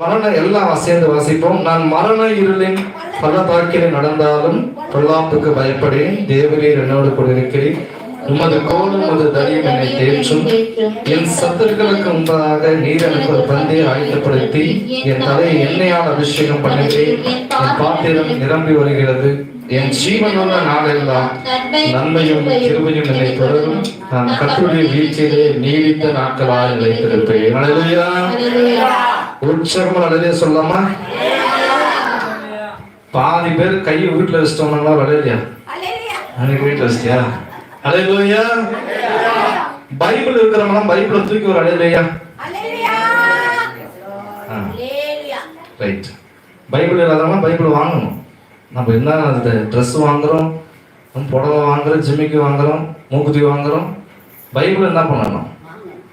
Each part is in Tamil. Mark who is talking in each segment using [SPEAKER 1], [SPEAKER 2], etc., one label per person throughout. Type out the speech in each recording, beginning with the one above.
[SPEAKER 1] மரண எல்லாம் சேர்ந்து வாசிப்போம். நான் மரண இருளின் பள்ளத்தாக்கிலே நடந்தாலும் பொல்லாப்புக்கு பயப்படேன். தேவரீர் என்னோடு கூட இருக்கிறேன். உமது கோலும் உமது தரியும் என்னை தேற்றும். என் சத்துருக்களுக்கு முன்பதாக நீர் எனக்கு ஒரு பந்தியை ஆயத்தப்படுத்தி என் தலையை எண்ணெயால் அபிஷேகம் பண்ணுகிறேன். என் பாத்திரம் நிரம்பி வருகிறது. என் ஜீவனுள்ள நாளெல்லாம் நன்மையும் கிருமையும் என்னை தொடரும். நான் கற்றுடைய வீழ்ச்சியிலே நீடித்த நாட்களாக நிலைத்திருப்பேன். அல்லேலூயா உற்சாகமா அழகே சொல்லாமா? பாதி பேர் கையை வீட்டுல வச்சிட்டோம்னா விளையாடியா அன்னைக்கு வீட்டுல வச்சிட்டியா? அலையிலோயா? பைபிள் இருக்கிறவங்களாம் பைபிளை தூக்கி ஒரு அலையிலையா? ரைட் பைபிள் இல்லாதவங்க பைபிள் வாங்கணும். நம்ம என்ன அந்த ட்ரெஸ் வாங்குறோம் புடவை வாங்குறோம் ஜிம்மிக்கு வாங்குறோம் மூக்குத்தி வாங்குறோம். பைபிள் என்ன பண்ணணும்?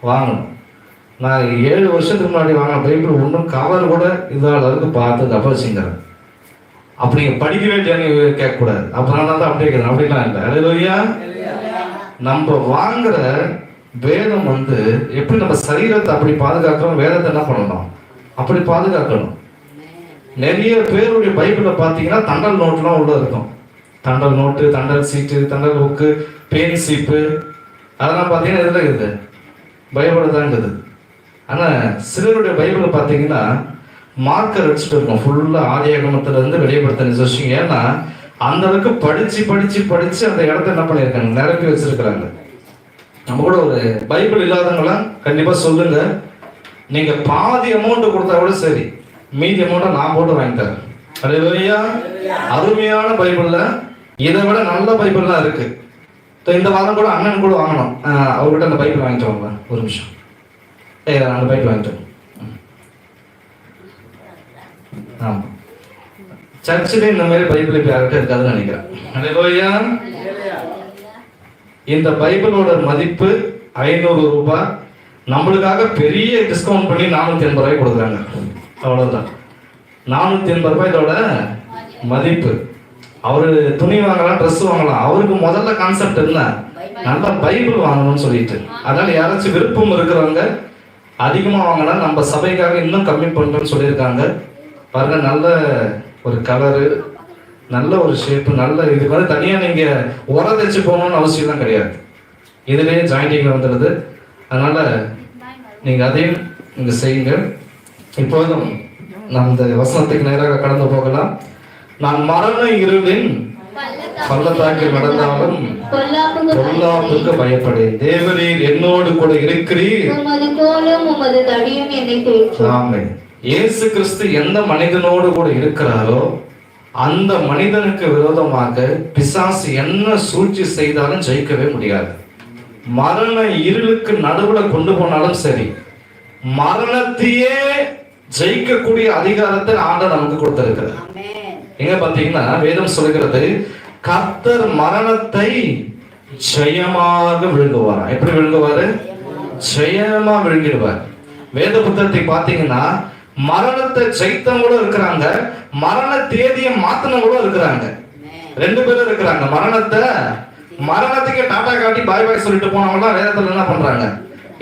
[SPEAKER 1] வாங்கணும். நான் ஏழு வருஷத்துக்கு முன்னாடி வாங்கின பைபிள் ஒன்றும் கவர் கூட இதால் அளவுக்கு பார்த்து தபசிங்கிறேன் வச்சுங்கிறேன் அப்படி நீங்கள் படிக்க கேட்கக்கூடாது. அப்புறம் நான் தான் அப்படியே கேட்குறேன் அப்படிலாம் இல்லை. அலையிலோயா நம்ம வாங்குற வேதம் வந்து எப்படி நம்ம சரீரத்தை அப்படி பாதுகாக்கிறோம் வேதத்தை என்ன பண்ணணும்? அப்படி பாதுகாக்கணும். நிறைய பேருடைய பைபிளை பார்த்தீங்கன்னா தண்டல் நோட்டுலாம் உள்ள இருக்கும். தண்டல் நோட்டு தண்டல் சீட்டு தண்டல் புக்கு பேன் சீப்பு அதெல்லாம் பார்த்தீங்கன்னா இதில் இருக்குது. பைபிள் தான் இருக்குது ஆனால் சிலருடைய பைபிளை பார்த்தீங்கன்னா மார்க்கர் வச்சுட்டு இருக்கும். ஃபுல்லாக ஆதியாகமத்துல இருந்து வெளிப்படுத்த நிச்சயம் ஏன்னா அந்த அளவுக்கு படித்து படித்து அந்த இடத்த என்ன பண்ணியிருக்காங்க? நிரப்பி வச்சிருக்கிறாங்க. நம்ம கூட ஒரு பைபிள் இல்லாதவங்களாம் கண்டிப்பாக சொல்லுங்க. நீங்கள் பாதி அமௌண்ட் கொடுத்தா கூட சரி. மீதி அமௌண்ட்டை நான் போட்டு வாங்கி தரேன். அல்லேலூயா அருமையான பைபிளில். இதை விட நல்ல பைபிள்லாம் இருக்குது இந்த வாரம் கூட அண்ணன் கூட வாங்கணும். அவர்கிட்ட அந்த பைபிள் வாங்கிட்டு வாங்க. ஒரு நிமிஷம். ஏ அந்த பைபிள் வாங்கிட்டு வாங்க. ம். ஆமா. சர்ச்சில் இந்த மாதிரி பைபிள் இப்போ யார்கிட்ட இருக்காதுன்னு நினைக்கிறேன். அல்லேலூயா இந்த பைபிளோட மதிப்பு ஐநூறு ரூபாய் நம்மளுக்காக பெரிய டிஸ்கவுண்ட் பண்ணி நானூத்தி எண்பது ரூபாய் கொடுக்குறாங்க. அவ்வளவுதான். நானூத்தி எண்பது ரூபாய் இதோட மதிப்பு. அவரு துணி வாங்கலாம் ட்ரெஸ் வாங்கலாம். அவருக்கு முதல்ல கான்செப்ட் என்ன? நல்ல பைபிள் வாங்கணும்னு சொல்லிட்டு. அதனால யாராச்சும் விருப்பம் இருக்கிறவங்க அதிகமாக வாங்கினா நம்ம சபைக்காக இன்னும் கம்மி பண்ணுறோன்னு சொல்லியிருக்காங்க. பாருங்க நல்ல ஒரு கலரு நல்ல ஒரு ஷேப்பு நல்ல இது மாதிரி தனியாக நீங்கள் உர தைச்சு போகணும்னு அவசியம்லாம் கிடையாது. இதுலேயே ஜாயிண்டிங்கில் வந்துடுது. அதனால் நீங்கள் அதையும் நீங்கள் செய்யுங்க. இப்போதும் நாம் இந்த வசனத்துக்கு நேராக கடந்து போகலாம். நான் மரண இருளின் பள்ளத்தாக்கில் நடந்தாலும் பொல்லாப்புக்கு பயப்படேன். தேவரீர் என்னோடு கூட இருக்கிறீர்.
[SPEAKER 2] உமது கோலும் உமது தடியும் என்னை தேற்றும்.
[SPEAKER 1] ஆமே. இயேசு கிறிஸ்து எந்த மனிதனோடு கூட இருக்கிறாரோ அந்த மனிதனுக்கு விரோதமாக பிசாசு என்ன சூழ்ச்சி செய்தாலும் ஜெயிக்கவே முடியாது. மரண இருளுக்கு நடுவுல கொண்டு போனாலும் சரி மரணத்தையே ஜெயிக்கக்கூடிய அதிகாரத்தை ஆண்டவர் நமக்கு கொடுத்திருக்கிறார். எங்க பாத்தீங்கன்னா வேதம் சொல்லுகிறது கர்த்தர் மரணத்தை ஜெயமாக விழுங்குவார்? எப்படி விழுங்குவாரு? ஜெயமா விழுங்கிடுவார். வேத புத்தகத்தை பார்த்தீங்கன்னா மரணத்தை ஜெயித்தவங்களும் இருக்கிறாங்க மரண தேதியை மாத்தினவங்களும் இருக்கிறாங்க. ரெண்டு பேரும் இருக்கிறாங்க. மரணத்தை மரணத்துக்கு டாட்டா காட்டி பாய் பாய் சொல்லிட்டு போனவங்க வேதத்துல என்ன பண்றாங்க?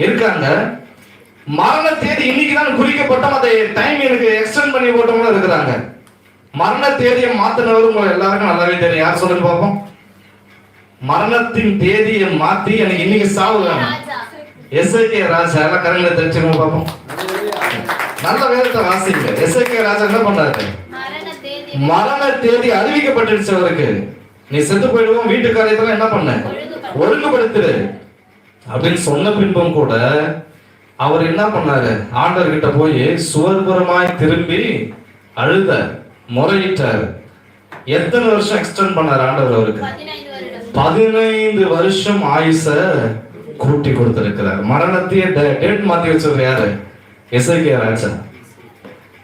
[SPEAKER 1] இருக்காங்க. மரண தேதி இன்னைக்கு தான் குறிக்கப்பட்டோம் அதை டைம் எனக்கு எக்ஸ்டெண்ட் பண்ணி போட்டவங்களும் இருக்கிறாங்க. மரண தேதியை மாத்தினவரும் உங்க எல்லாருக்கும் நல்லாவே தெரியும். யார் சொல்லுங்க பார்ப்போம்? மரணத்தின் தேதியை மாத்தி எனக்கு இன்னைக்கு சாவு வேணும். எஸ்ஐகே ராஜா எல்லாம் கரங்களை தெரிஞ்சுக்கணும் பார்ப்போம். நல்ல வேதத்தை வாசிங்க. எஸ்ஐகே ராஜா என்ன பண்ணாரு மரண தேதி. அறிவிக்கப்பட்டுருச்சு அவருக்கு. நீ செத்து போயிடுவோம் வீட்டு காரியத்தெல்லாம் என்ன பண்ண? ஒழுங்குபடுத்துரு அப்படின்னு சொன்ன பின்பும் கூட அவர் என்ன பண்ணாரு? ஆண்டவர் கிட்ட போய் சுவர்புறமாய் திரும்பி அழுத முறையிட்டார். எத்தனை வருஷம் எக்ஸ்டெண்ட் பண்ணார் ஆண்டவர் அவருக்கு? பதினைந்து வருஷம் ஆயுச கூட்டி கொடுத்திருக்கிறார். மரணத்தையே டேட் மாத்தி வச்சவர் யாரு? எஸ்ஐகே ராஜா.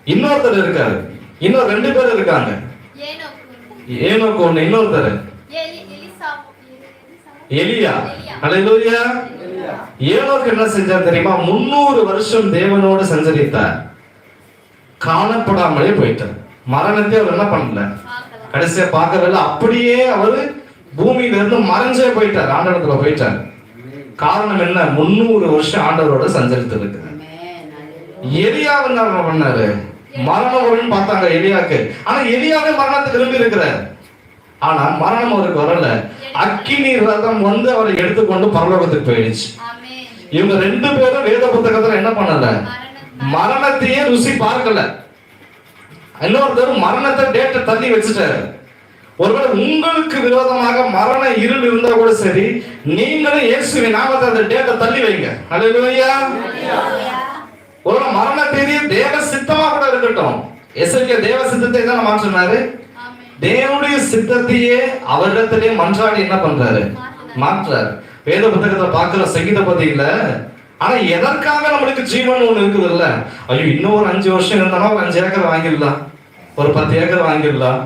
[SPEAKER 1] இன்னொருத்தர் இருக்காரு. இன்னும் ரெண்டு பேர் இருக்காங்க. ஏனோக்கு ஒண்ணு. இன்னொருத்தர். எலியா. அல்லேலூயா ஏனோக்கு என்ன செஞ்சார் தெரியுமா? முன்னூறு வருஷம் தேவனோடு சஞ்சரித்தார். காணப்படாமலே போயிட்டார். மரணத்தை அவர் என்ன பண்ணல? கடைசியா பார்க்கவே அப்படியே அவரு பூமியில இருந்து மறைஞ்சே போயிட்டார். ஆண்டவரத்துல போயிட்டார். காரணம் என்ன? முன்னூறு வருஷம் ஆண்டவரோட சஞ்சரித்து இருக்கு எலியா என்ன பண்ணாரு? மரணம் வரும்னு பார்த்தாங்க எலியாக்கு ஆனா எலியாவே மரணத்தை விரும்பி இருக்கிறார். ஆனா மரணம் அவருக்கு வரல. அக்கினி ரதம் வந்து அவரை எடுத்துக்கொண்டு பரலோகத்துக்கு போயிடுச்சு. இவங்க ரெண்டு பேரும் வேத புத்தகத்துல என்ன பண்ணல? மரணத்தையே ருசி பார்க்கல. இன்னொருத்தர் மரணத்தை டேட்டை தள்ளி வச்சுட்டாரு. ஒருவேளை உங்களுக்கு விரோதமாக மரண இருள் இருந்தா கூட சரி நீங்களும் இயேசுவின் நாமத்தை அந்த டேட்டை தள்ளி வைங்க. அல்லேலூயா ஒரு மரண தேதி தேவ சித்தமா கூட இருக்கட்டும். எஸ்ஐகே தேவ சித்தத்தை தான் நம்ம
[SPEAKER 2] சொன்னாரு
[SPEAKER 1] தேவனுடைய சித்தத்தையே அவரிடத்திலே மன்றாடி என்ன பண்றாரு? மாற்றாரு வேத புத்தகத்தை பார்க்கிற சங்கீத பதியில ஆனா எதற்காக நம்மளுக்கு ஜீவன் ஒண்ணு இருக்குது இல்ல ஐயோ இன்னும் ஒரு அஞ்சு வருஷம் இருந்தாலும் ஒரு அஞ்சு ஏக்கர் வாங்கிடலாம். ஒரு பத்து ஏக்கர் வாங்கிடலாம்.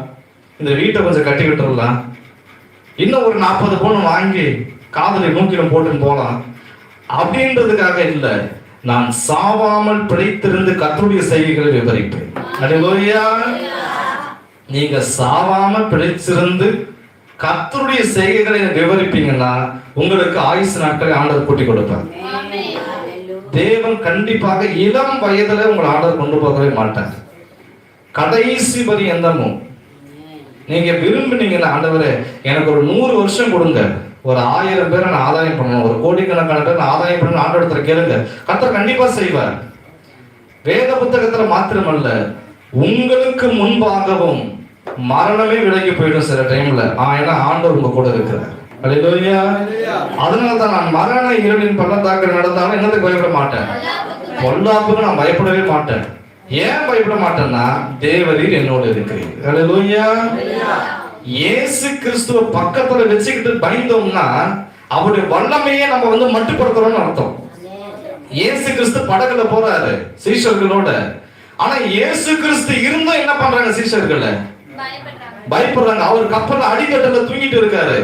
[SPEAKER 1] இந்த வீட்டை கொஞ்சம் கட்டி விட்டுறலாம் இன்னும் ஒரு நாற்பது பொண்ணு வாங்கி காதலை மூக்கிலும் போட்டுன்னு போகலாம். அப்படின்றதுக்காக இல்லை நான் சாவாமல் பிழைத்திருந்து கத்தருடைய செய்திகளை விவரிப்பேன். அல்லேலூயா நீங்க சாவாம பிழைச்சிருந்து கத்தருடைய செய்கைகளை விவரிப்பீங்கன்னா உங்களுக்கு ஆயுசு நாட்களை ஆண்டவர் கூட்டி கொடுப்பார். தேவன் கண்டிப்பாக இளம் வயதில் உங்களை ஆண்டவர் கொண்டு போகவே மாட்டார். கடைசி பரியந்தமும் நீங்க விரும்புனீங்கன்னா ஆண்டவரே எனக்கு ஒரு நூறு வருஷம் கொடுங்க. ஒரு ஆயிரம் பேரை நான் ஆதாயம் பண்ணணும். ஒரு கோடிக்கணக்கான பேர் நான் ஆதாயம் பண்ணணும் ஆண்டவரத்துல கேளுங்க. கத்தர் கண்டிப்பா செய்வார். வேத புத்தகத்துல மாத்திரமல்ல உங்களுக்கு முன்பாகவும் மரணமே விலகி போயிடும் சில டைம்ல ஆ, ஏன்னா ஆண்டவர் உங்க கூட இருக்கிறார். அதனால தான் நான் மரண இருளின் பள்ளத்தாக்கில் நடந்தாலும் என்னத்துக்கு பயப்பட மாட்டேன்? பொல்லாப்புக்கு நான் பயப்படவே மாட்டேன். ஏன் பயப்பட மாட்டேன்னா தேவரீர் என்னோடு இருக்கிறீர். இயேசு கிறிஸ்துவ பக்கத்துல வச்சுக்கிட்டு பயந்தோம்னா அவருடைய வல்லமையே நம்ம வந்து மட்டுப்படுத்துறோம்னு அர்த்தம். இயேசு கிறிஸ்து படகுல போறாரு சீஷர்களோட. ஆனா இயேசு கிறிஸ்து இருந்தும் என்ன பண்றாங்க சீஷர்கள்
[SPEAKER 2] பயப்படுறாங்க.
[SPEAKER 1] பயப்படுறாங்க. அவர் கப்பல்ல அடிக்கட்டல தூங்கிட்டு இருக்காரு.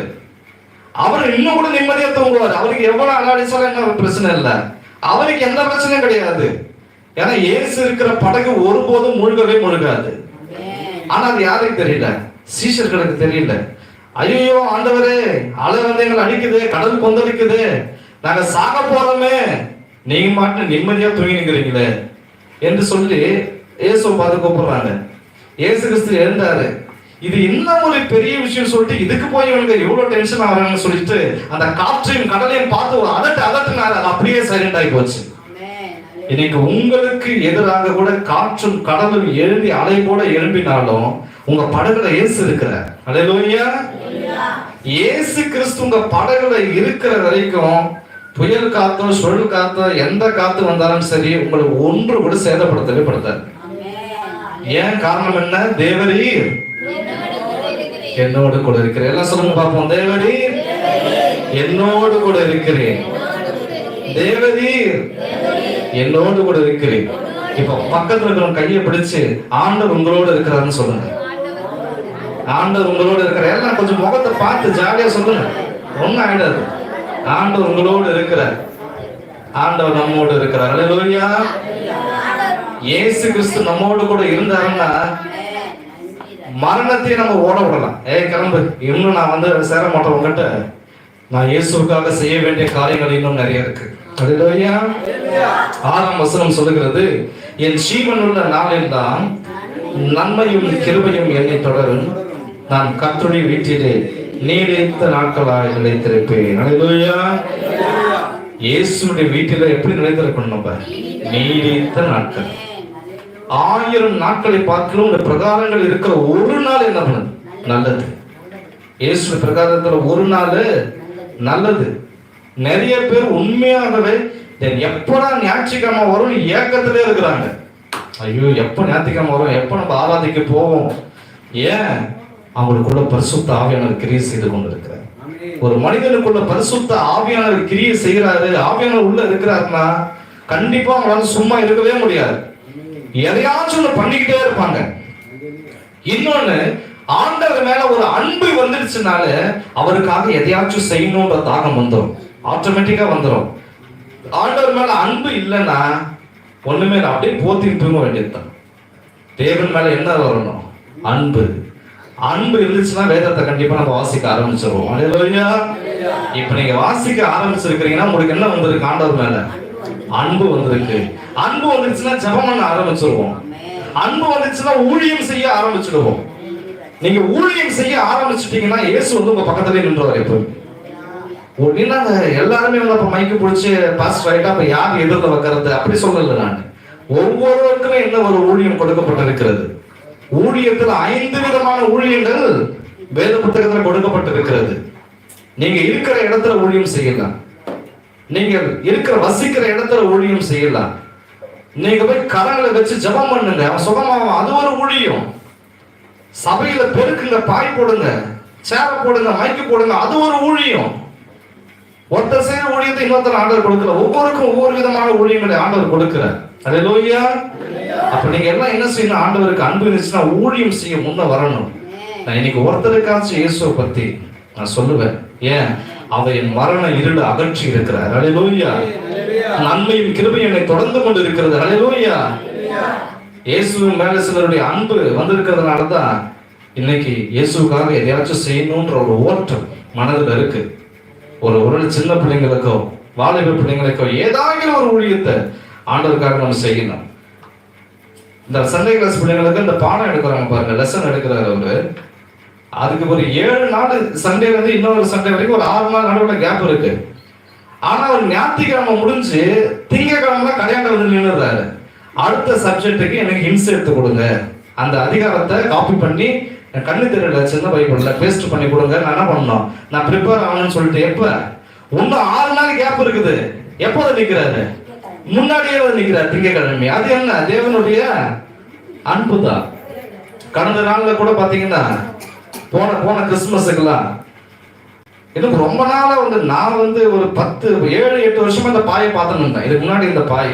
[SPEAKER 1] அவர் இன்னும் கூட நிம்மதியா தூங்குவார். அவருக்கு எவ்வளவு அனாலிசாலும் பிரச்சனை இல்ல. அவருக்கு எந்த பிரச்சனையும் கிடையாது. ஏன்னா இயேசு இருக்கிற படகு ஒருபோதும் முழுகவே முழுகாது. ஆனா அது யாருக்கு தெரியல? சீஷர்களுக்கு தெரியல. ஐயோ ஆண்டவரே அலை வந்து எங்களை அடிக்குது கடல் கொந்தளிக்குது. நாங்க சாக போறோமே. நீங்க மாட்டு நிம்மதியா தூங்கினுங்கிறீங்களே. என்று சொல்லி இயேசுவை பார்த்து கூப்பிடுறாங்க. இயேசு கிறிஸ்து எழுந்தாரு. இது இன்னும் ஒரு பெரிய விஷயம் சொல்லிட்டு இதுக்கு போய் இவனுக்கு எவ்வளவு டென்ஷன் ஆகிறாங்கன்னு சொல்லிட்டு அந்த காற்றையும் கடலையும் பார்த்து ஒரு அதட்டு அதட்டுனாரு அது அப்படியே சைலண்ட் ஆகி போச்சு. இன்னைக்கு உங்களுக்கு எதிராக கூட காற்றும் கடலும் எழும்பி அலை போல எழும்பினாலும் உங்க படகுல இயேசு இருக்கிறார். அல்லேலூயா இயேசு கிறிஸ்து உங்க படகுல இருக்கிற வரைக்கும் புயல் காத்தோ சுழல் காத்தோ எந்த காத்து வந்தாலும் சரி உங்களை ஒன்று கூட சேதப்படுத்தவே படுத்தாது. ஏன் காரணம் என்ன? தேவரீர். என்னோடு கூட இருக்கிறேன் எல்லாம் சொல்லுங்க பார்ப்போம். தேவடி என்னோடு கூட இருக்கிறேன். தேவரீர். என்னோடு கூட இருக்கிறேன். இப்போ பக்கத்துல இருக்கிற கையை பிடிச்சு ஆண்டவர் உங்களோடு இருக்கிறாருன்னு சொல்லுங்க. ஆண்டவர் உங்களோடு இருக்கிற எல்லாம் கொஞ்சம் முகத்தை பார்த்து ஜாலியா சொல்லுங்க. ஒண்ணும் ஆயிடாது. ஆண்டவர் உங்களோடு இருக்கிறார். ஆண்டவர் நம்மோடு இருக்கிறார். அல்லேலூயா இயேசு கிறிஸ்து நம்மோடு கூட இருந்தாருன்னா மரணத்தை நம்ம ஓட விடலாம். ஏய் கிளம்பு. இன்னும் நான் வந்து சேர மாட்டேன் உங்ககிட்ட நான் இயேசுவுக்காக செய்ய வேண்டிய காரியங்கள் இன்னும் நிறைய இருக்கு. ஆறாம் வசனம் சொல்லுகிறது என் ஜீவன் உள்ள நாளில் தான் நன்மையும் கிருபையும் என்னை தொடரும். நான் கர்த்தருடைய வீட்டிலே நீடித்த நாட்களாய் நிலைத்திருப்பேன். இயேசுடைய வீட்டில எப்படி நிலைத்திருக்கணும் நம்ம? நீடித்த நாட்கள். ஆயிரம் நாட்களை பார்க்கணும் இந்த பிரகாரங்கள் இருக்கிற ஒரு நாள் என்ன பண்ணுது? நல்லது. இயேசு பிரகாரத்துல ஒரு நாள் நல்லது. நிறைய பேர் உண்மையாகவே "டேய், எப்படா ஞாயிற்றுக்கிழமை வரும் ஏக்கத்திலே இருக்கிறாங்க. ஐயோ எப்ப ஞாயிற்றுக்கிழமை வரும்? எப்ப நம்ம ஆராதிக்க போவோம்? ஏன்? அவங்களுக்குள்ள பரிசுத்த ஆவியானவர் கிரியை செய்து கொண்டு இருக்கிறார் ஒரு மனிதனுக்குள்ள பரிசுத்த ஆவியானவர் கிரியை செய்கிறாரு. ஆவியானவர் உள்ள இருக்கிறாருன்னா கண்டிப்பா அவங்களால சும்மா இருக்கவே முடியாது. எதையாச்சும் பண்ணிக்கிட்டே இருப்பாங்க. இன்னொன்னு ஆண்டவர் மேல ஒரு அன்பு வந்துடுச்சுனால அவருக்காக எதையாச்சும் செய்யணும்ன்ற தாகம் வந்துடும் ஆட்டோமேட்டிக்கா வந்துடும் ஆண்டவர் மேல அன்பு இல்லைன்னா ஒண்ணுமே அப்படியே போத்தி தூங்க வேண்டியதுதான். தேவன் மேல என்ன வரணும்? அன்பு. அன்பு இருந்துச்சுன்னா வேதத்தை கண்டிப்பா நம்ம வாசிக்க ஆரம்பிச்சிருவோம். இப்ப நீங்க வாசிக்க ஆரம்பிச்சிருக்கிறீங்கன்னா உங்களுக்கு என்ன வந்திருக்கு ஆண்டவர் மேல? அன்பு வந்திருக்கு. அன்பு வந்துருச்சுன்னா ஜெபம் பண்ண ஆரம்பிச்சிருவோம். அன்பு வந்துச்சுன்னா ஊழியம் செய்ய ஆரம்பிச்சிடுவோம். நீங்க ஊழியம் செய்ய ஆரம்பிச்சிட்டீங்கன்னா இயேசு வந்து உங்க பக்கத்துலயே நின்றுவார் எப்போ என்னங்க எல்லாருமே வந்து அப்ப மைக்கு பிடிச்சி பாஸ் ரைட்டா அப்ப யார் எதிர்த்து வைக்கிறது? அப்படி சொல்லல நான். ஒவ்வொருவருக்குமே என்ன ஒரு ஊழியம் கொடுக்கப்பட்டிருக்கிறது? ஊழியத்தில் ஐந்து விதமான ஊழியங்கள் வேத புத்தகத்துல கொடுக்கப்பட்டிருக்கிறது. நீங்க இருக்கிற இடத்துல ஊழியம் செய்யலாம். நீங்க இருக்கிற வசிக்கிற இடத்துல ஊழியம் செய்யலாம். நீங்க போய் கரங்களை வச்சு ஜெபம் பண்ணுங்க. அவன் சுகமாவான் அது ஒரு ஊழியம். சபையில பெருக்குங்க பாய் போடுங்க சேவை போடுங்க மைக்கு போடுங்க அது ஒரு ஊழியம். ஒருத்தர் செய்யற ஊழியத்தை இன்னொருத்தர் ஆண்டவர் கொடுக்கல. ஒவ்வொருக்கும் ஒவ்வொரு விதமான ஊழியங்களை ஆண்டவர் கொடுக்கிறார். லோய்யா அப்ப நீங்க எல்லாம் என்ன செய்யணும்? ஆண்டவருக்கு அன்பு இருந்துச்சுன்னா ஊழியம் செய்ய முன்ன வரணும். நான் இன்னைக்கு ஒருத்தருக்காச்சும் இயேசுவை பத்தி நான் சொல்லுவேன். ஏன்? அவர் என் மரண இருளை அகற்றி இருக்கிறார். அல்லேலூயா நன்மையும் கிருபையும் என்னை தொடர்ந்து கொண்டு இருக்கிறது அல்லேலூயா இயேசுவின் மேல சிலருடைய அன்பு வந்திருக்கிறதுனால தான் இன்னைக்கு இயேசுக்காக எதையாச்சும் செய்யணுன்ற ஒரு ஓட்டம் மனதில் இருக்கு. ஒரு ஒரு சின்ன பிள்ளைங்களுக்கோ வாலிப பிள்ளைங்களுக்கோ ஏதாவது ஒரு ஊழியத்தை ஆண்டவருக்காக நம்ம செய்யணும். இந்த சண்டே கிளாஸ் பிள்ளைங்களுக்கு இந்த பாடம் எடுக்கிறாங்க பாருங்க. லெசன் எடுக்கிறாரு அவரு. அதுக்கு ஒரு ஏழு நாள் சண்டே வந்து இன்னொரு சண்டே வரைக்கும் ஒரு ஆறு நாள் நடுவில் கேப் இருக்கு. ஆனா ஒரு ஞாயிற்றுக்கிழமை முடிஞ்சு திங்கக்கிழமை கல்யாணம் வந்து நின்றுறாரு அடுத்த சப்ஜெக்ட்டுக்கு எனக்கு ஹின்ஸ் எடுத்து கொடுங்க. அந்த அதிகாரத்தை காப்பி பண்ணி கண்ணு தெரியல சின்ன பைபிள்ல பேஸ்ட் பண்ணி கொடுங்க. நான் என்ன பண்ணணும்? நான் ப்ரிப்பேர் ஆகணும்னு சொல்லிட்டு எப்ப? இன்னும் ஆறு நாள் கேப் இருக்குது. எப்போ நிற்கிறாரு முன்னாடியே வந்து நிற்கிறார் திங்கக்கிழமை. அது என்ன? தேவனுடைய அன்பு தான் கடந்த நாள்ல கூட பாத்தீங்கன்னா போன போன கிறிஸ்துமஸுக்கெல்லாம் எனக்கு ரொம்ப நாளா வந்து நான் வந்து ஒரு பத்து ஏழு எட்டு வருஷமா இந்த பாயை பார்த்துன்னு இருந்தேன். இதுக்கு முன்னாடி இந்த பாய்.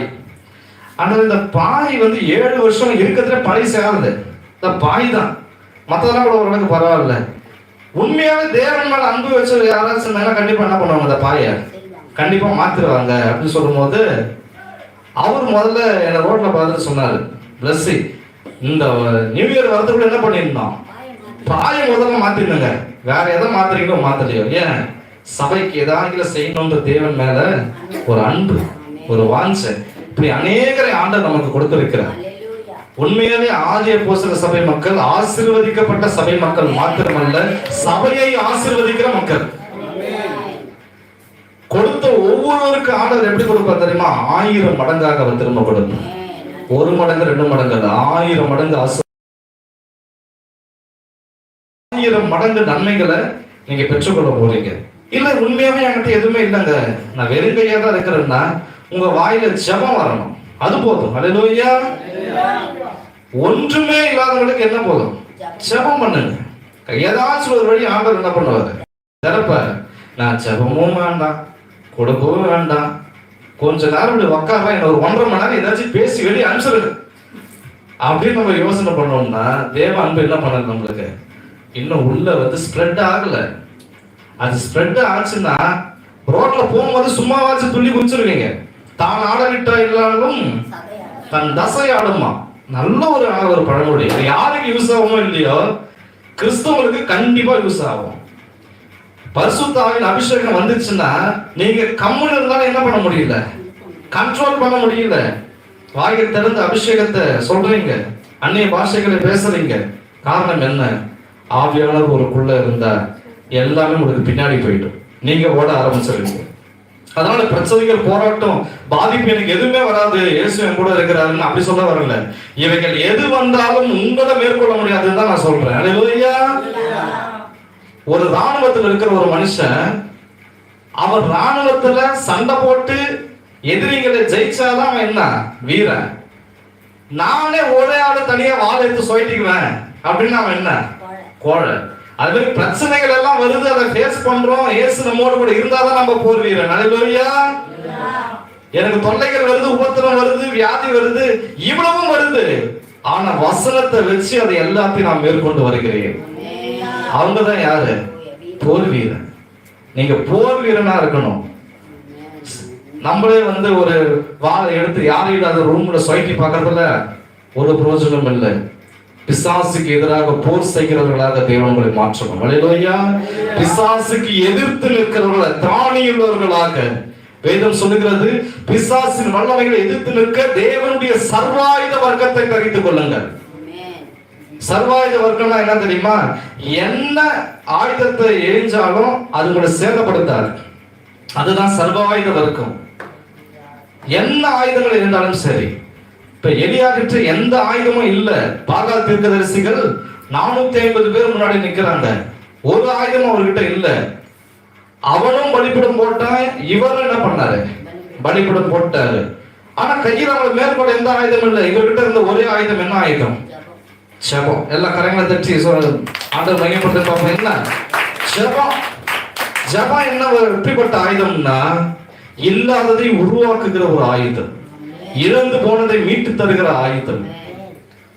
[SPEAKER 1] ஆனால் இந்த பாய் வந்து ஏழு வருஷம் இருக்கிறதுல பழைய சேருது இந்த பாய் தான். மற்றதெல்லாம் கூட ஓரளவுக்கு பரவாயில்ல. உண்மையான தேவன் மேல அன்பு வச்சு யாராச்சும் இருந்தாங்கன்னா கண்டிப்பா என்ன பண்ணுவாங்க இந்த பாயை? கண்டிப்பா மாத்திருவாங்க அப்படின்னு சொல்லும்போது அவர் முதல்ல என்ன ரோட்ல பார்த்துட்டு சொன்னாரு. பிளஸ்ஸி இந்த நியூ இயர் வரதுக்குள்ள என்ன பண்ணியிருந்தோம்? பாயம் முதல்ல மாத்திருந்தங்க வேற எதை மாத்துறீங்களோ மாத்தலையோ. ஏன்? சபைக்கு ஏதாவது செய்யணும்ன்ற தேவன் மேல ஒரு அன்பு ஒரு வாஞ்சை. இப்படி அநேகரை ஆண்டர் நமக்கு கொடுத்திருக்கிறார். உண்மையிலே ஆதிய போசக சபை மக்கள் ஆசிர்வதிக்கப்பட்ட சபை மக்கள் மாத்திரமல்ல சபையை ஆசிர்வதிக்கிற மக்கள். கொடுத்த ஒவ்வொருவருக்கு ஆண்டவர் எப்படி கொடுப்பார் தெரியுமா? ஆயிரம் மடங்காக அவர் திரும்ப கொடுக்கும் ஒரு மடங்கு ரெண்டு மடங்கு ஆயிரம் மடங்கு ஆசீர்வாதம். ஆயிரம் மடங்கு நன்மைகளை நீங்க பெற்றுக்கொள்ள போறீங்க. இல்ல உண்மையாவே என்கிட்ட எதுவுமே இல்லைங்க. நான் வெறுங்கையா தான் இருக்கிறேன்னா உங்க வாயில ஜெபம் வரணும். அது போதும். அல்லேலூயா ஒன்றுமே இல்லாதவங்களுக்கு என்ன போதும்? ஜெபம் பண்ணுங்க. ஏதாச்சும் ஒரு வழி ஆண்டவர் என்ன பண்ணுவாரு? திறப்ப நான் ஜெபமும் வேண்டாம் கொடுக்கவும் வேண்டாம். கொஞ்ச நேரம் இப்படி உக்காடுறேன் என்ன ஒரு ஒன்றரை மணி நேரம் ஏதாச்சும் பேசி வெளியே அனுப்பிச்சிருங்க. அப்படின்னு நம்ம யோசனை பண்ணோம்னா தேவ அன்பு என்ன பண்ணது நம்மளுக்கு? இன்னும் உள்ள வந்து ஸ்ப்ரெட் ஆகல. அது ஸ்ப்ரெட் ஆச்சுன்னா ரோட்ல போகும்போது சும்மாவாச்சும் துள்ளி குதிச்சிருவீங்க. தான் ஆடவிட்டா இல்லாலும் தன் தசை ஆடுமா? நல்ல ஒரு ஒரு பழமொழி யாருக்கு யூஸ் ஆகுமோ இல்லையோ கிறிஸ்தவங்களுக்கு கண்டிப்பா யூஸ் ஆகும். பரிசுத்தாவின் அபிஷேகம் வந்துச்சுன்னா நீங்க கம்முன்னு இருந்தாலும் என்ன பண்ண முடியல? கண்ட்ரோல் பண்ண முடியல. வாயை திறந்து அபிஷேகத்தை சொல்றீங்க. அந்நிய பாஷைகளை பேசுறீங்க. காரணம் என்ன? ஆவியாளர் ஒருக்குள்ள இருந்தார் எல்லாமே உங்களுக்கு பின்னாடி போயிடும் நீங்க ஓட ஆரம்பிச்சிருக்கீங்க அதனால பிரச்சனைகள் போராட்டம் பாதிப்பு எனக்கு எதுவுமே வராது. இயேசு என் கூட இருக்கிறாருன்னு அப்படி சொல்ல வரல. இவைகள் எது வந்தாலும் உங்களை மேற்கொள்ள முடியாதுன்னு தான் நான் சொல்றேன். ஒரு ராணுவத்தில் இருக்கிற ஒரு மனுஷன் அவன் ராணுவத்துல சண்டை போட்டு எதிரிகளை ஜெயிச்சாதான் அவன் என்ன? வீரன். நானே ஒரே ஆளு தனியா வாழ எடுத்து சொல்லிட்டுக்குவேன் அப்படின்னு அவன் என்ன? கோழை அது மாதிரி பிரச்சனைகள் எல்லாம் வருது அதை ஃபேஸ் பண்றோம். ஏசு நம்மோடு கூட இருந்தாதான் நம்ம போர் வீரன் அல்லேலூயா எனக்கு தொல்லைகள் வருது உபத்திரம் வருது வியாதி வருது இவ்வளவும் வருது. ஆனா வசனத்தை வச்சு அதை எல்லாத்தையும் நான் மேற்கொண்டு வருகிறேன். அவங்க தான் யாரு? போர் வீரன் நீங்க போர் வீரனா இருக்கணும். நம்மளே வந்து ஒரு வாழை எடுத்து யாரையும் இல்லாத ரூம்ல சொயட்டி பார்க்கறதுல ஒரு பிரோஜனம் இல்லை. பிசாசுக்கு எதிராக போர் செய்கிறவர்களாக தேவன் உங்களை மாற்றணும். அல்லேலூயா பிசாசுக்கு எதிர்த்து நிற்கிறவர்களை திராணி உள்ளவர்களாக வேதம் சொல்லுகிறது பிசாசின் வல்லமைகளை எதிர்த்து நிற்க தேவனுடைய சர்வாயுத வர்க்கத்தை தரித்துக் கொள்ளுங்கள். சர்வாயுத வர்க்கம்னா என்ன தெரியுமா? என்ன ஆயுதத்தை எரிஞ்சாலும் அது உங்களை சேதப்படுத்தாது. அதுதான் சர்வாயுத வர்க்கம். என்ன ஆயுதங்கள் இருந்தாலும் சரி. இப்ப எலியாகிட்டு எந்த ஆயுதமும் இல்ல. பாகா தீர்க்கதரிசிகள் நானூத்தி ஐம்பது பேர் முன்னாடி நிக்கிறாங்க. ஒரு ஆயுதமும் அவர்கிட்ட இல்ல. அவனும் பலிப்பிடம் போட்டான் இவரும் என்ன பண்ணாரு? பலிப்பிடம் போட்டாரு. ஆனா கையில் அவங்க மேற்கொள்ள எந்த ஆயுதமும் இல்லை. இவர்கிட்ட இருந்த ஒரே ஆயுதம் என்ன ஆயுதம்? செபம். எல்லா கரங்களை தட்டி சொல் ஆண்டவர் மையப்படுத்த பார்ப்போம். என்ன? ஜெபம் ஜெபம் என்ன ஒரு எப்படிப்பட்ட ஆயுதம்னா இல்லாததை உருவாக்குகிற ஒரு ஆயுதம். இறந்து போனதை மீட்டு தருகிற ஆயுதம்.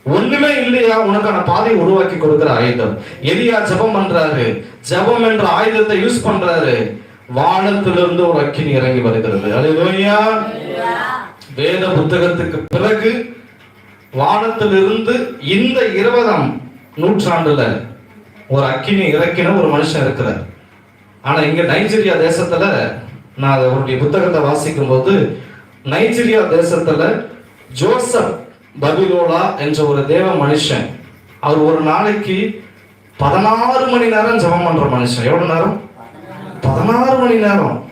[SPEAKER 1] ஒண்ணுமே இல்லையா? உனக்கான பாதையை உருவாக்கி கொடுக்கிற ஆயுதம். எலியா ஜெபம் பண்றாரு. ஜெபம் என்ற ஆயுதத்தை யூஸ் பண்றாரு. வானத்திலிருந்து ஒரு அக்கினி இறங்கி வருகிறது. அல்லேலூயா வேத புத்தகத்துக்கு பிறகு வானத்திலிருந்து இந்த இருபதாம் நூற்றாண்டுல ஒரு அக்கினி இறக்கின ஒரு மனுஷன் இருக்கிறார். ஆனா இங்க நைஜீரியா தேசத்துல நான் அவருடைய புத்தகத்தை வாசிக்கும் போது நைஜீரியா தேசத்துல ஜோசப் பபிலோலா என்ற ஒரு தேவ மனுஷன். அவர் ஒரு நாளைக்கு பதினாறு மணி நேரம் ஜெபம் பண்ற மனுஷன். எவ்வளவு நேரம்? பதினாறு மணி நேரம்.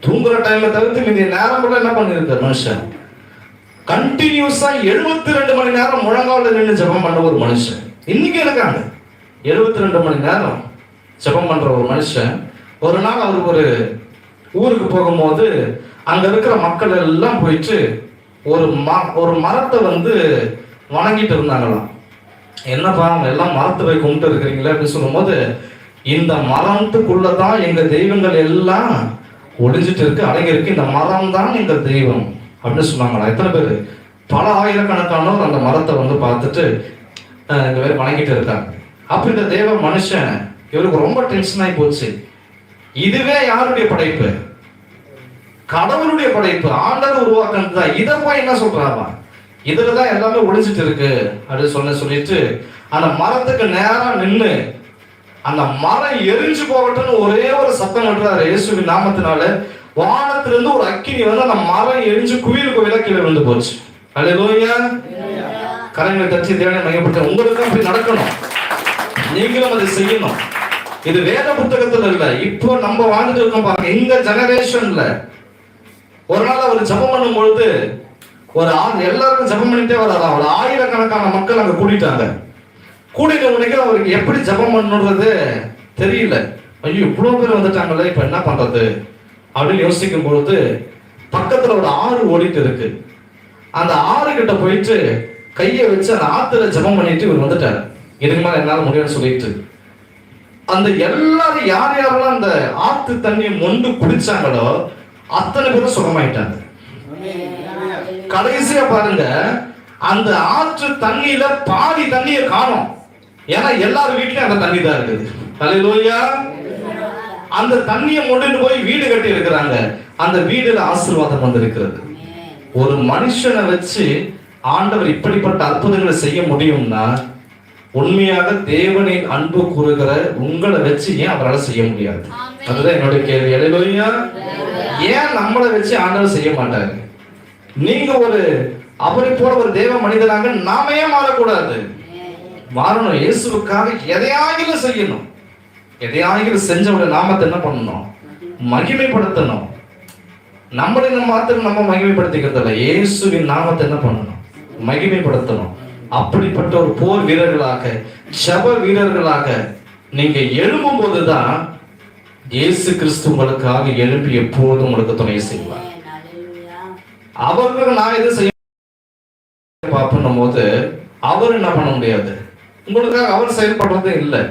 [SPEAKER 1] தூங்குற டைம்ல தவிர்த்து மீதி நேரம் கூட என்ன பண்ணிருக்கார் மனுஷன்? கண்டினியூஸா எழுபத்தி ரெண்டு மணி நேரம் முழங்கால நின்று ஜபம் பண்ண ஒரு மனுஷன். இன்னைக்கு இருக்காங்க எழுபத்தி ரெண்டு மணி நேரம் ஜெபம் பண்ற ஒரு மனுஷன். ஒரு நாள் அவருக்கு ஒரு ஊருக்கு போகும்போது அங்க இருக்கிற மக்கள் எல்லாம் போயிட்டு ஒரு ம ஒரு மரத்தை வந்து வணங்கிட்டு இருந்தாங்களாம். என்னப்பா அவங்க எல்லாம் மரத்தை போய் கும்பிட்டு இருக்கிறீங்களே அப்படின்னு சொல்லும்போது இந்த மரத்துக்குள்ள தான் எங்க தெய்வங்கள் எல்லாம் ஒளிஞ்சிட்டு இருக்கு அடங்கி இந்த மரம் தான் எங்க தெய்வம் அப்படின்னு சொன்னாங்களா எத்தனை பேர்? பல ஆயிரக்கணக்கானோர் அந்த மரத்தை வந்து பார்த்துட்டு இந்த பேர் வணங்கிட்டு இருக்காங்க. அப்ப இந்த தெய்வ மனுஷன் இவருக்கு ரொம்ப டென்ஷன் ஆகி போச்சு. இதுவே யாருடைய படைப்பு? கடவுளுடைய படைப்பு ஆண்டவர் உருவாக்குனது தான். இதை போய் என்ன சொல்றாமா இதுல தான் எல்லாமே ஒழிஞ்சிட்டு இருக்கு. அப்படின்னு சொன்ன சொல்லிட்டு அந்த மரத்துக்கு நேரா நின்று அந்த மரம் எரிஞ்சு போகட்டும்னு ஒரே ஒரு சத்தம் கட்டுறாரு இயேசுவின் நாமத்தினால. வானத்திலிருந்து ஒரு அக்கினி வந்து அந்த மரம் எரிஞ்சு குயில் குயிலா கீழே விழுந்து போச்சு. அல்லேலூயா கரங்களை தச்சு தேவை மையப்பட்ட உங்களுக்கு அப்படி நடக்கணும். நீங்களும் அதை செய்யணும். இது வேத புத்தகத்துல இல்ல. இப்போ நம்ம வாழ்ந்துட்டு இருக்கோம் பாருங்க. இந்த ஜெனரேஷன்ல ஒரு நாள் அவர் ஜெபம் பண்ணும் பொழுது ஒரு ஆண் எல்லாருக்கும் ஜெபம் பண்ணிட்டே வர்றாரு அவர் ஆயிரக்கணக்கான மக்கள் அங்க கூட்டிட்டாங்க. கூட்டிட்டு உடனே அவருக்கு எப்படி ஜெபம் பண்ணுறது தெரியல. ஐயோ இவ்வளவு பேர் வந்துட்டாங்களே இப்ப என்ன பண்றது? அப்படின்னு யோசிக்கும் பொழுது பக்கத்துல ஒரு ஆறு ஓடிட்டு இருக்கு. அந்த ஆறு கிட்ட போயிட்டு கையை வச்சு அந்த ஆத்துல ஜெபம் பண்ணிட்டு இவர் வந்துட்டார். இதுக்கு மேல என்னால முடியும்னு சொல்லிட்டு. அந்த எல்லாரும் யார் யாரெல்லாம் அந்த ஆத்து தண்ணியை மொண்டு குடிச்சாங்களோ அத்தனை பேரும் சுகமாயிட்டாங்க. கடைசியா பாருங்க அந்த ஆற்று தண்ணியில பாதி தண்ணியை காணோம். ஏன்னா எல்லார் வீட்லயும் அந்த தண்ணி தான் இருக்குது. அல்லேலூயா அந்த தண்ணியை மொண்டுட்டு போய் வீடு கட்டி இருக்கிறாங்க. அந்த வீடுல ஆசீர்வாதம் வந்திருக்கிறது. ஒரு மனுஷனை வச்சு ஆண்டவர் இப்படிப்பட்ட அற்புதங்களை செய்ய முடியும்னா உண்மையாக தேவனின் அன்பு கூறுகிற உங்களை வச்சு ஏன் அவரால் செய்ய முடியாது? அதுதான் என்னுடைய கேள்வி. அல்லேலூயா ஏன் நம்மளை வச்சு ஆண்டவர் செய்ய மாட்டாரு? நீங்க ஒரு அவரை போல ஒரு தேவ மனிதனாக நாமே மாறக்கூடாது. மாறணும். இயேசுவுக்காக எதையாகிலும் செய்யணும். எதையாகிலும் செஞ்சவங்க நாமத்தை என்ன பண்ணணும்? மகிமைப்படுத்தணும். நம்மளை நம்ம மாத்திரம் நம்ம மகிமைப்படுத்திக்கிறது இல்லை இயேசுவின் நாமத்தை என்ன பண்ணணும்? மகிமைப்படுத்தணும். அப்படிப்பட்ட ஒரு போர் வீரர்களாக ஜப வீரர்களாக நீங்க எழும்பும் போதுதான் இயேசு கிறிஸ்து உங்களுக்காக எழுப்பி எப்போதும் உங்களுக்கு துணை செய்வார். அவர்கள் நான் எது செய்ய பார்ப்போம் போது அவர் என்ன பண்ண முடியாது? உங்களுக்காக அவர் செயல்படுறதே இல்லை.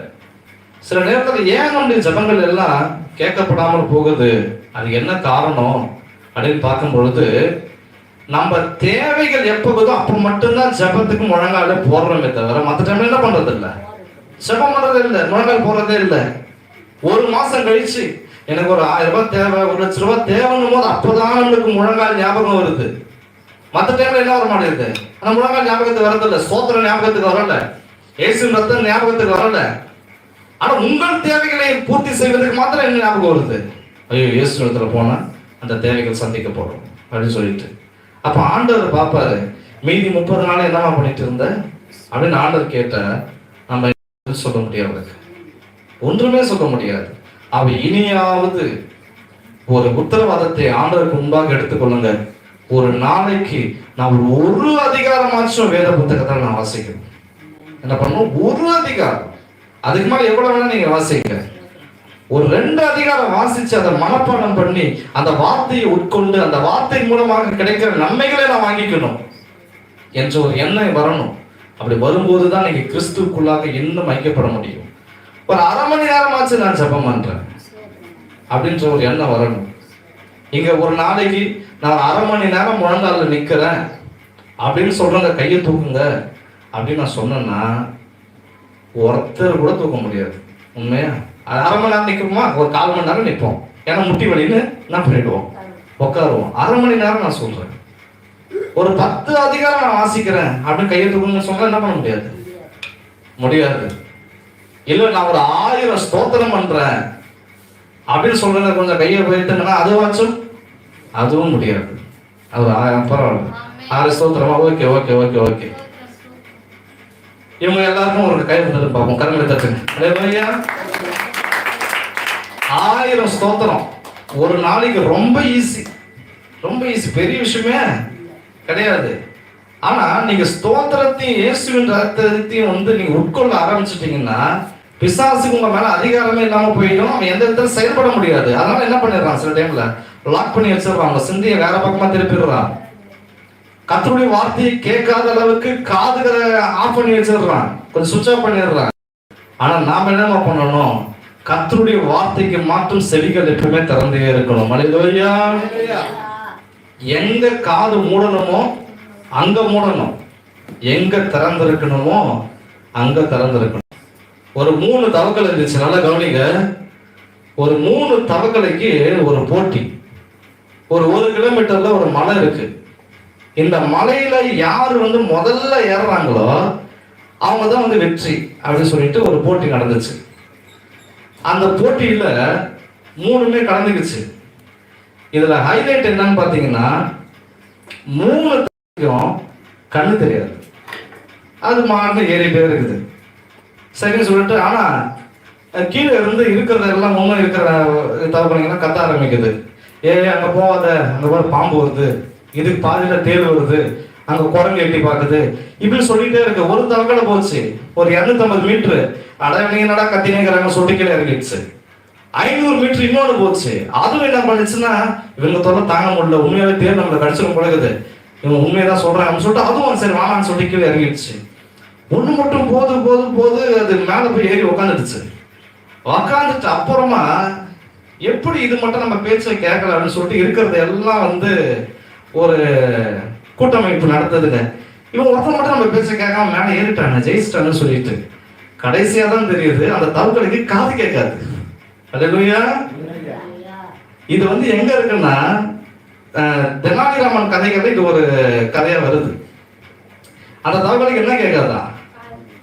[SPEAKER 1] சில நேரத்தில் ஏன் நம்முடைய ஜபங்கள் எல்லாம் கேட்கப்படாமல் போகுது? அது என்ன காரணம்? அப்படின்னு பார்க்கும் பொழுது நம்ம தேவைகள் எப்போதோ அப்போ மட்டும்தான் ஜபத்துக்கு முழங்கால போடுறோமே தவிர மற்ற டைம் என்ன பண்றது இல்லை ஜபம் பண்றது இல்லை முழங்கால் போடுறதே இல்லை. ஒரு மாசம் கழிச்சு எனக்கு ஒரு ஆயிரம் ரூபாய் தேவை ஒரு லட்ச ரூபாய் தேவைன்னும் போது அப்போதான் நம்மளுக்கு முழங்கால் ஞாபகம் வருது. மற்ற டைம்ல என்ன வர மாட்டேங்குது? அந்த முழங்கால் ஞாபகத்துக்கு வரதில்ல. சோத்திர ஞாபகத்துக்கு வரல. இயேசு ரத்தம் ஞாபகத்துக்கு வரல. ஆனா உங்கள் தேவைகளை பூர்த்தி செய்வதற்கு மாத்திரம் என்ன ஞாபகம் வருது? ஐயோ இயேசு இடத்துல போனா அந்த தேவைகள் சந்திக்க போறோம் அப்படின்னு சொல்லிட்டு. அப்ப ஆண்டவர் பார்ப்பாரு மீதி முப்பது நாள் என்னமா பண்ணிட்டு இருந்த? அப்படின்னு ஆண்டவர் கேட்ட நம்ம சொல்ல முடியாது. ஒன்றுமே சொல்ல முடியாது. அவ இனியாவது ஒரு உத்தரவாதத்தை ஆண்டவருக்கு முன்பாக எடுத்துக்கொள்ளுங்க ஒரு நாளைக்கு நான் ஒரு அதிகாரமாச்சும் வேத புத்தகத்தை நான் வாசிக்கணும் என்ன பண்ணணும் ஒரு அதிகாரம். அதுக்கு மேலே எவ்வளவு வேணா நீங்க வாசிங்க. ஒரு ரெண்டு அதிகாரம் வாசிச்சு அதை மனப்பாடம் பண்ணி அந்த வார்த்தையை உட்கொண்டு அந்த வார்த்தை மூலமாக கிடைக்கிற நன்மைகளை நான் வாங்கிக்கணும். என்ற ஒரு எண்ணம் வரணும். அப்படி வரும்போது தான் நீங்க கிறிஸ்துக்குள்ளாக இன்னும் ஐக்கியப்பட முடியும். ஒரு அரை மணி நேரமாச்சு நான் ஜபம் பண்றேன். அப்படின்ற ஒரு எண்ணம் வரணும். இங்க ஒரு நாளைக்கு நான் அரை மணி நேரம் முழங்கால நிக்கிறேன். அப்படின்னு சொல்றவங்க கையை தூக்குங்க. அப்படின்னு நான் சொன்னேன்னா ஒருத்தர் கூட தூக்க முடியாது. உண்மையா? அது அரை மணி நேரம் நிற்குமா ஒரு கால் மணி நேரம் நிற்போம் ஏன்னா முட்டி வலின்னு நான் பண்ணிடுவோம் உட்காருவோம். அரை மணி நேரம் நான் சொல்றேன். ஒரு பத்து அதிகாரம் நான் வாசிக்கிறேன். அப்படின்னு கையை தூக்குன்னு சொன்னா என்ன பண்ண முடியாது? முடியாது. இல்ல நான் ஒரு ஆயிரம் ஸ்தோத்திரம் பண்றேன். அப்படின்னு சொல்றத கொஞ்சம் கையை போயிட்டுங்கன்னா அதுவாச்சும் அதுவும் முடியாது. அது ஆயிரம் பரவாயில்ல. ஆறு ஸ்தோத்திரமா ஓகே ஓகே ஓகே ஓகே. இவங்க எல்லாருக்கும் ஒரு கை தட்டு பார்ப்போம். கரங்களை தட்டுங்க. ஆயிரம் ஸ்தோத்திரம். ஒரு நாளைக்கு ரொம்ப ஈஸி ரொம்ப ஈஸி பெரிய விஷயமே கிடையாது. ஆனா நீங்க ஸ்தோத்திரத்தையும் இயேசுவின் ரத்தத்தையும் வந்து நீங்க உட்கொள்ள ஆரம்பிச்சிட்டீங்கன்னா பிசாசுக்கு உங்க மேல அதிகாரமே இல்லாம போயிடும். அவன் எந்த விதத்துல செயல்பட முடியாது. அதனால என்ன பண்ணிடுறான்? சில டைம்ல லாக் பண்ணி வச்சிடுறான் அவங்க சிந்தையை வேற பக்கமா திருப்பிடுறான். கத்தருடைய வார்த்தையை கேட்காத அளவுக்கு காதுகளை ஆஃப் பண்ணி வச்சிடுறான் கொஞ்சம் சுவிச் ஆஃப் பண்ணிடுறான். ஆனா நாம என்ன பண்ணணும்? கத்தருடைய வார்த்தைக்கு மாற்றும் செவிகள் எப்பவுமே திறந்தே இருக்கணும். மனிதோயா எங்க காது மூடணுமோ அங்க மூடணும். எங்க திறந்திருக்கணுமோ அங்க திறந்திருக்கணும். ஒரு மூணு தவக்கலை இருந்துச்சு நல்லா கவனிங்க. ஒரு மூணு தவக்கலைக்கு ஒரு போட்டி. ஒரு ஒரு கிலோமீட்டர்ல ஒரு மலை இருக்கு. இந்த மலையில யார் வந்து முதல்ல ஏறுறாங்களோ அவங்க தான் வந்து வெற்றி அப்படின்னு சொல்லிட்டு ஒரு போட்டி நடந்துச்சு. அந்த போட்டியில மூணுமே கலந்துக்குச்சு. இதுல ஹைலைட் என்னன்னு பாத்தீங்கன்னா மூணு கண்ணு தெரியாது. அது மாட்டு ஏறிட்டே இருக்குது சரின்னு சொல்லிட்டு ஆனால் கீழே இருந்து இருக்கிறதெல்லாம் ஒன்றும் இருக்கிற தவக்கலைங்கெல்லாம் கத்த ஆரம்பிக்குது. ஏ அங்கே போகாத அங்கே போகிற பாம்பு வருது. இதுக்கு பாதியில் தேர் வருது. அங்கே குரங்கு எட்டி பார்க்குது. இப்படின்னு சொல்லிட்டே இருக்கு. ஒரு தவக்கலை போச்சு. ஒரு இரநூத்தம்பது மீட்ரு. அட நீங்க என்னடா கத்தினேங்கிறாங்க சொல்லிட்டு கீழே இறங்கிடுச்சு. ஐநூறு மீட்டர் இன்னொன்று போச்சு. அதுவும் என்ன பண்ணுச்சுன்னா இவங்க தொல்லை தாங்க முடியல. உண்மையாவே தேர் நம்மளை கடிச்சிடும் பழகுது இவங்க உண்மையை தான் சொல்கிறாங்கன்னு சொல்லிட்டு அதுவும் சரி வாங்கன்னு சொல்லி கீழே இறங்கிடுச்சு. ஒன்று மட்டும் போது போது போது அது மேலே போய் ஏறி உக்காந்துடுச்சு. உக்காந்துட்டு அப்புறமா எப்படி இது மட்டும் நம்ம பேச்சை கேட்கலாம்னு சொல்லிட்டு இருக்கிறது எல்லாம் வந்து ஒரு கூட்டமைப்பு நடந்ததுங்க. இவன் ஒருத்தன் மட்டும் நம்ம பேச்சை கேட்காம மேலே ஏறிட்டாங்க ஜெயிச்சிட்டாங்கன்னு சொல்லிட்டு. கடைசியாக தான் தெரியுது அந்த தவுக்கடைக்கு காது கேட்காது. அல்லேலூயா. இது வந்து எங்க இருக்குன்னா தெனாலிராமன் கதைகள் இது ஒரு கதையா வருது. அந்த தவுக்கடைக்கு என்ன கேட்காதான்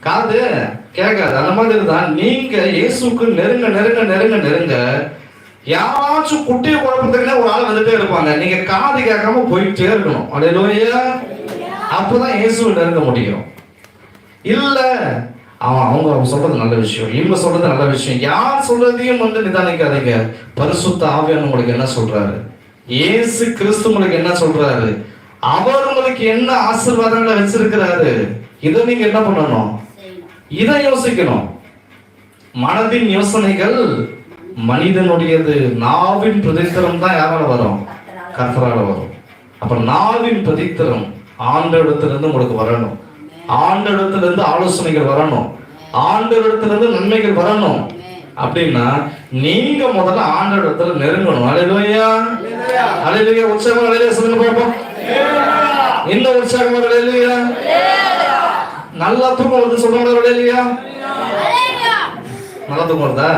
[SPEAKER 1] காது கேட்காது. அந்த மாதிரி தான் நீங்க இயேசுக்கு நெருங்க நெருங்க நெருங்க நெருங்க யாராச்சும் குட்டியை குழப்பத்துக்குன்னே ஒரு ஆள் வந்துட்டே இருப்பாங்க. நீங்க காது கேட்காம போயிட்டே இருக்கணும். அல்லேலூயா அப்பதான் இயேசுவை நெருங்க முடியும். இல்ல அவன் அவங்க அவங்க சொல்றது நல்ல விஷயம். இவங்க சொல்றது நல்ல விஷயம். யார் சொல்றதையும் வந்து நிதானிக்காதீங்க. பரிசுத்த ஆவியான உங்களுக்கு என்ன சொல்றாரு? இயேசு கிறிஸ்து உங்களுக்கு என்ன சொல்றாரு? அவர் உங்களுக்கு என்ன ஆசீர்வாதங்களை வச்சிருக்கிறாரு? இதை நீங்க என்ன பண்ணணும்? இதை யோசிக்கணும். மனதின் யோசனைகள் மனிதனுடையது. நாவின் பிரதித்திரம் தான் யாரால வரும்? கர்த்தரால வரும். அப்ப நாவின் பிரதித்திரம் ஆண்டவரிடத்திலிருந்து உங்களுக்கு வரணும். ஆண்டவரிடத்திலிருந்து ஆலோசனைகள் வரணும். ஆண்டவரிடத்திலிருந்து நன்மைகள் வரணும். அப்படின்னா நீங்க முதல்ல ஆண்டவரிடத்துல நெருங்கணும். அலையிலையா அலையிலையா உற்சாகம் அலையிலையா சொல்லுங்க பார்ப்போம் இந்த உற்சாகம் அலையிலையா நல்லா தூக்கம் வருது சொல்லுங்க அலையிலையா நல்லா தூக்கம் வருதா.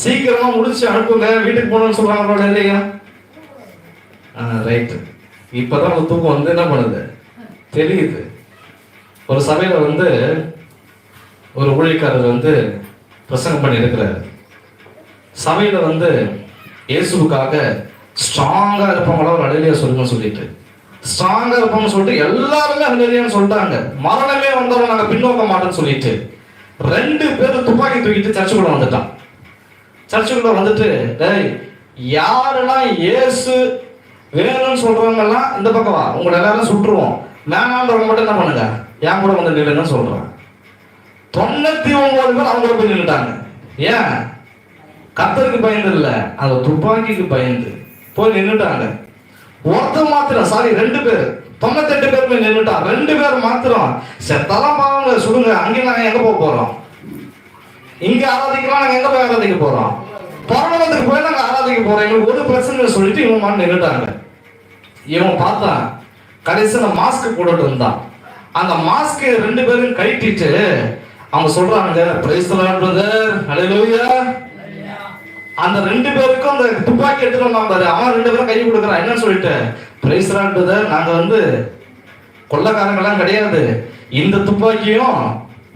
[SPEAKER 1] சீக்கிரமா முடிச்சு அனுப்புங்க. வீட்டுக்கு போகணும்னு சொல்றாங்க இல்லையா? ரைட் இப்பதான் அந்த தூக்கம் வந்து என்ன பண்ணுது? தெரியுது ஒரு சபையில வந்து ஒரு ஊழியக்காரர் வந்து பிரசங்கம் பண்ணி இருக்கிறாரு. சபையில வந்து இயேசுவுக்காக ஸ்ட்ராங்கா இருப்பவங்கள ஒரு அழலியா சொல்லுங்க சொல்லிட்டு. ஸ்ட்ராங்கா இருப்போம்னு சொல்லிட்டு எல்லாருமே அழலியான்னு சொல்லிட்டாங்க. மரணமே வந்தவங்க நாங்க பின்னோக்க மாட்டோம்னு சொல்லிட்டு ரெண்டு பேரும் துப்பாக்கி தூக்கிட்டு சர்ச்சுக்குள்ள வந்துட்டான். சர்ச்சுக்குள்ள வந்துட்டு டேய் யாரெல்லாம் இயேசு வேணும்னு சொல்றவங்க எல்லாம் இந்த பக்கம் வா உங்களை எல்லாரும் சுட்டுருவோம். வேணான்றவங்க மட்டும் என்ன பண்ணுங்க? என் கூட வந்து நில்லுன்னு சொல்றான். தொண்ணூத்தி ஒன்பது பேர் அவங்க போய் நின்றுட்டாங்க ஏன்? கத்தருக்கு பயந்து இல்லை அந்த துப்பாக்கிக்கு பயந்து போய் நின்றுட்டாங்க ஒருத்தர் மாத்திரம் சாரி ரெண்டு பேர். தொண்ணூத்தெட்டு பேர் நின்றுட்டா ரெண்டு பேர் மாத்திரம். செத்தலாம் பாவங்க சுடுங்க அங்கே நாங்க எங்க போக போறோம்? இங்க ஆராதிக்கலாம் நாங்க எங்க போய் ஆராதிக்க போறோம்? பரலோகத்துக்கு போய் நாங்க ஆராதிக்க போறோம். எங்களுக்கு ஒரு பிரச்சனை சொல்லிட்டு இவன் மாட்டு நின்றுட்டாங்க இவன் பார்த்தான் கடைசியில் மாஸ்க் போட்டுட்டு இருந்தான். அந்த மாஸ்க் ரெண்டு பேரும் கழட்டிட்டு அவங்க சொல்றாங்க பிரைஸ் பிரதர் அலையிலோயா அந்த ரெண்டு பேருக்கும் அந்த துப்பாக்கி எடுத்துட்டு வந்தான் பாரு. அவன் ரெண்டு பேரும் கை கொடுக்குறான். என்னன்னு சொல்லிட்டு பிரைஸ் நாங்க வந்து கொள்ளக்காரங்கெல்லாம் கிடையாது. இந்த துப்பாக்கியும்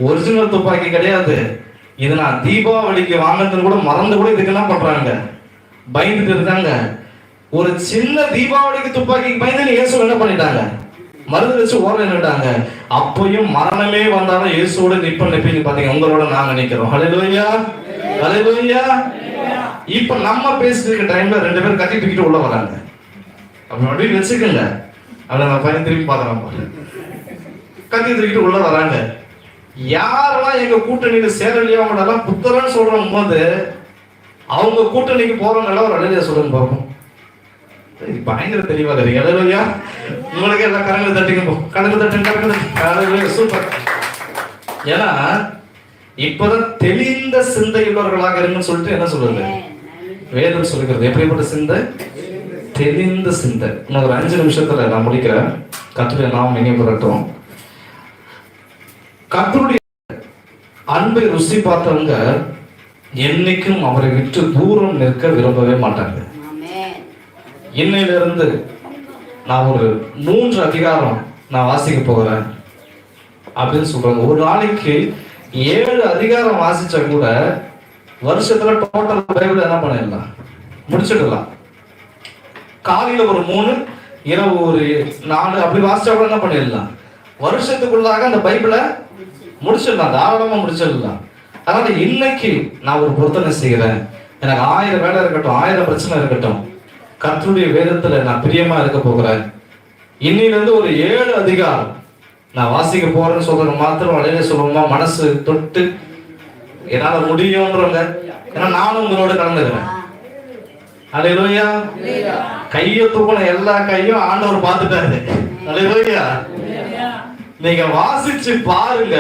[SPEAKER 1] ஒரிஜினல் துப்பாக்கி கிடையாது. இது நான் தீபாவளிக்கு வாங்கினதுன்னு கூட மறந்து கூட இதுக்கு என்ன பண்றாங்க. பயந்துட்டு இருக்காங்க. ஒரு சின்ன தீபாவளிக்கு துப்பாக்கிக்கு பயந்து இயேசு என்ன பண்ணிட்டாங்க? மருந்து வச்சு ஓர நின்றுட்டாங்க அப்பயும் மரணமே வந்தாலும் இயேசுவோட நிப்ப நிப்பி பாத்தீங்க. உங்களோட நாங்க நிக்கிறோம். ஹலோ ஹalleluya இப்ப நம்ம பேசிட்டு இருக்க டைம்ல ரெண்டு பேரும் கத்தி தூக்கிட்டு உள்ள வராங்க. அப்படி அப்படி வச்சுக்கோங்க அதை நான் பையன் திரும்பி பார்க்கறேன் கத்தி தூக்கிட்டு உள்ள வராங்க. யாரெல்லாம் எங்க கூட்டணியில சேரலையோ அவங்களெல்லாம் புத்தரன்னு சொல்ற போது அவங்க கூட்டணிக்கு போறவங்க ஒரு அழகிய சொல்லுங்க பார்ப்போம் பயங்கர தெளிவா தெரியும் அழகையா உங்களுக்கு எல்லாம் கரங்களை தட்டிங்க போ தட்டுங்க கரங்களை சூப்பர் ஏன்னா இப்பதான் தெளிந்த சிந்தை உள்ளவர்களாக இருங்கன்னு சொல்லிட்டு என்ன சொல்றது? வேதம் சொல்லுகிறது. எப்படிப்பட்ட சிந்தை? தெளிந்த சிந்தை. இன்னும் ஒரு அஞ்சு நிமிஷத்துல நான் முடிக்கிறேன். கத்துடைய நாம் எங்கே புரட்டும். கத்தருடைய அன்பை ருசி பார்த்தவங்க என்னைக்கும் அவரை விட்டு தூரம் நிற்க விரும்பவே மாட்டாங்க. இன்னையிலிருந்து நான் ஒரு மூன்று அதிகாரம் நான் வாசிக்க போகிறேன். அப்படின்னு சொல்றாங்க. ஒரு நாளைக்கு ஏழு அதிகாரம் வாசிச்சா கூட வருஷத்துல டோட்டல் பைபிள் என்ன பண்ணிடலாம்? முடிச்சிடலாம். காலையில ஒரு மூணு இரவு ஒரு நாலு அப்படி வாசிச்சா கூட என்ன பண்ணிடலாம்? வருஷத்துக்குள்ளாக அந்த பைபிளை முடிச்சிடலாம். தாராளமா முடிச்சிடலாம். அதனால இன்னைக்கு நான் ஒரு பொருத்தனை செய்கிறேன் எனக்கு ஆயிரம் வேலை இருக்கட்டும் ஆயிரம் பிரச்சனை இருக்கட்டும். கர்த்தருடைய வேதத்துல நான் பிரியமா இருக்க போகிறேன். இன்னில இருந்து ஒரு ஏழு அதிகாரம் நான் வாசிக்க போறேன்னு சொல்றது மாத்திரம் வழியில சொல்லுவோமா? மனசு தொட்டு என்னால முடியும்ன்றவங்க. ஏன்னா நானும் உங்களோட கலந்துக்கிறேன் அலையிலோயா கையை தூக்கின எல்லா கையும் ஆண்டவர் பார்த்துட்டாரு. அலையிலோயா நீங்க வாசிச்சு பாருங்க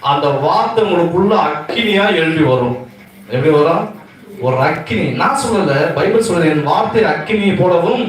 [SPEAKER 1] அந்த வார்த்தை உங்களுக்குள்ள அக்கினியா எழுதி வரும். எப்படி வரும்? ஒரு அக்கினி. நான் சொல்லல பைபிள் சொல்றது என் வார்த்தை அக்கினி போலவும்